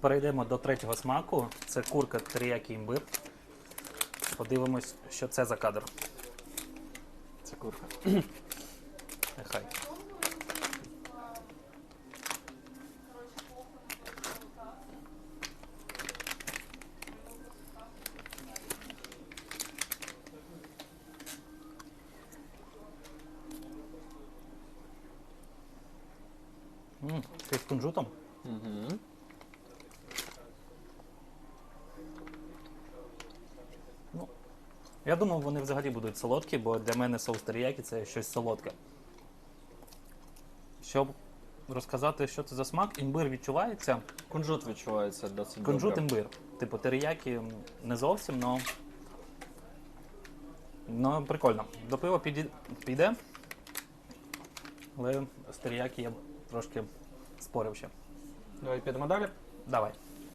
Перейдемо до третього смаку. Це курка теріякі імбир. Подивимось, що це за кадр. Це курка. Нехай. З кунжутом. Угу. Я думав, вони взагалі будуть солодкі, бо для мене соус теріякі це щось солодке. Щоб розказати, що це за смак, імбир відчувається. Кунжут відчувається досить Кунжут добре. імбир. Типу теріякі не зовсім, але. Ну, прикольно. До пива піде. Але з теріякі я трошки спорив ще. Давай підемо далі. Давай.